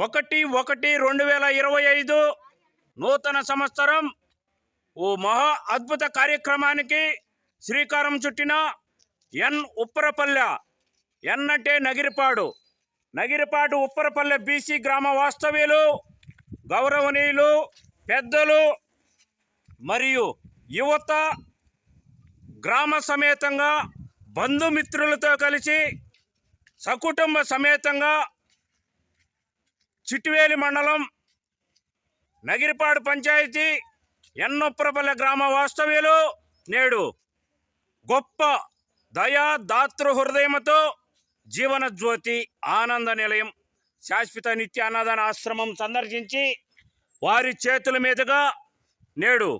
ఒకటి ఒకటి రెండు వేల ఇరవై ఐదు నూతన సంవత్సరం. ఓ మహా అద్భుత కార్యక్రమానికి శ్రీకారం చుట్టిన ఎన్. ఉప్పరపల్లె ఎన్. అంటే నగిరిపాడు. నగిరిపాటు ఉప్పరపల్లె బీసీ గ్రామ వాస్తవ్యులు గౌరవనీయులు పెద్దలు మరియు యువత గ్రామ సమేతంగా బంధుమిత్రులతో కలిసి సకుటుంబ సమేతంగా చిట్టువేలి మండలం నగిరిపాడు పంచాయతీ ఎన్నొప్రపల్లె గ్రామ వాస్తవ్యులు నేడు గొప్ప దయా దాతృ హృదయంతో జీవనజ్యోతి ఆనంద నిలయం శాశ్వత నిత్య అన్నదాన ఆశ్రమం సందర్శించి వారి చేతుల మీదుగా నేడు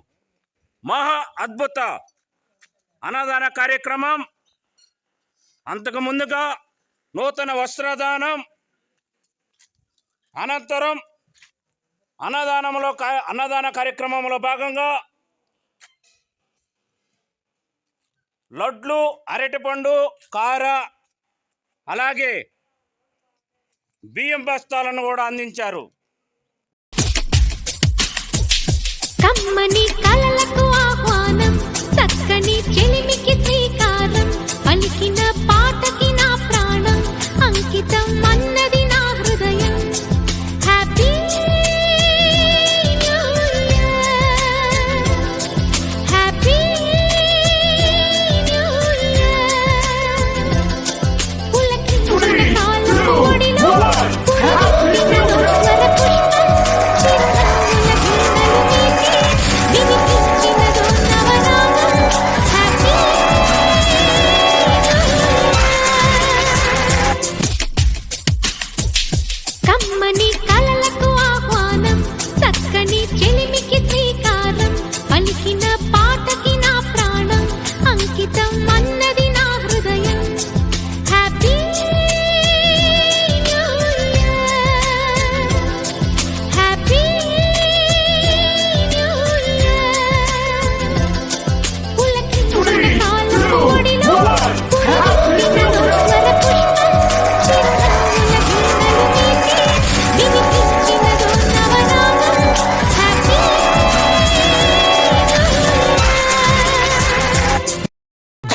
మహా అద్భుత అన్నదాన కార్యక్రమం. అంతకు ముందుగా నూతన వస్త్రదానం అనంతరం అన్నదానంలో అన్నదాన కార్యక్రమంలో భాగంగా లడ్లు అరటిపండు కార అలాగే బియ్యం బస్తాలను కూడా అందించారు. కమ్మని కలలకు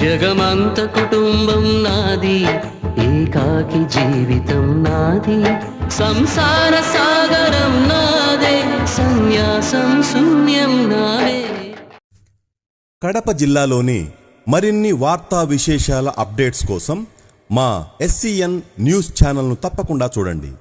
జగమంత కుటుంబం నాది ఏకాకి జీవితం నాది. సంసార సాగరం నాదే సన్యాసం శూన్యం నాదే. కడప జిల్లాలోని మరిన్ని వార్తా విశేషాల అప్డేట్స్ కోసం మా ఎస్సీఎన్ న్యూస్ ఛానల్ను తప్పకుండా చూడండి.